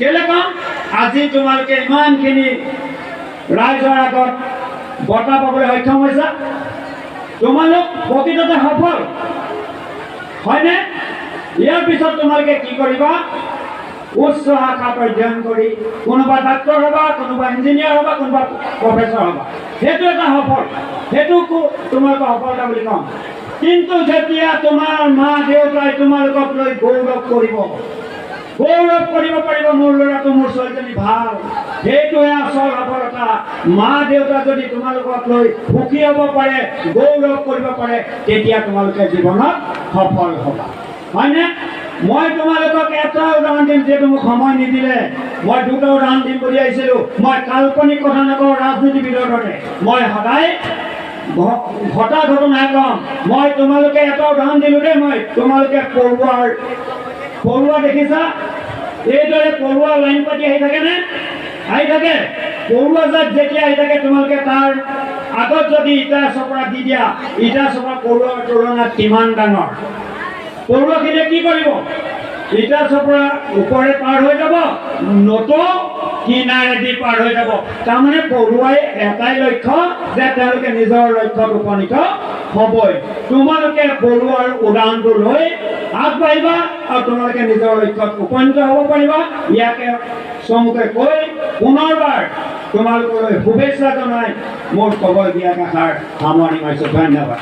কেলে কম আজি তোমালোকে ইমানখিনি ৰাইজৰ আগত বঁটা পাবলৈ সক্ষম হৈছা। তোমালোক প্ৰকৃততে সফল। হয়নে? ইয়াৰ পিছত তোমালোকে কি কৰিবা? উচ্চ শাখাত অধ্যয়ন কৰি কোনোবা ডাক্তৰ হ'বা, কোনোবা ইঞ্জিনিয়াৰ হ'বা, কোনোবা প্ৰফেচৰ হ'বা। সেইটো এটা সফল। সেইটো তোমালোকৰ সফলতা বুলি কওঁ কিন্তু যেতিয়া তোমাৰ মা দেউতাই তোমালোকক লৈ গৌৰৱ কৰিব গৌৰৱ কৰিব পাৰিব মোৰ ল'ৰাটো মোৰ ছোৱালীজনী ভালো। সেইটোহে আচল সফলতা। মা দেউতা যদি তোমালোকক লৈ সুখী হ'ব পাৰে, গৌৰৱ কৰিব পাৰে, তেতিয়া তোমালোকে জীৱনত সফল হ'বা। হয়নে? মই তোমালোকক এটা উদাহৰণ দিম, যিহেতু মোক সময় নিদিলে। মই দুটা উদাহৰণ দিম বুলি আহিছিলোঁ মই কাল্পনিক কথা নকওঁ, ৰাজনীতিবিদৰ দৰে। মই সদায় ঘটা ঘটনা কম। মই তোমালোকে এটা উদাহৰণ দিলোঁ দেই মই। তোমালোকে পঢ়ুৱাৰ পৰুৱা দেখিছা? এইদৰে পৰুৱা লাইন পাতি আহি থাকেনে আহি থাকে। পৰুৱা জাত যেতিয়া আহি থাকে, তোমালোকে তাৰ আগত যদি ইটা চপৰা দি দিয়া ইটা চপৰা পৰুৱাৰ তুলনাত কিমান ডাঙৰ? পৰুৱাখিনিয়ে কি কৰিব? ইটা চপৰা ওপৰে পাৰ হৈ যাব নতু কিনাৰেদি পাৰ হৈ যাব। তাৰমানে পৰুৱাই এটাই লক্ষ্য যে তেওঁলোকে নিজৰ লক্ষ্যত উপনীত হ'বই। তোমালোকে পৰুৱাৰ উদাহৰণটো লৈ আগবাঢ়িবা আৰু তোমালোকে নিজৰ লক্ষ্যত উপনীত হ'ব পাৰিবা। ইয়াকে চমুকে কৈ পুনৰবাৰ তোমালোকলৈ শুভেচ্ছা জনাই মোৰ ক'বলগীয়া কথাৰ সামৰণি মাৰিছোঁ। ধন্যবাদ।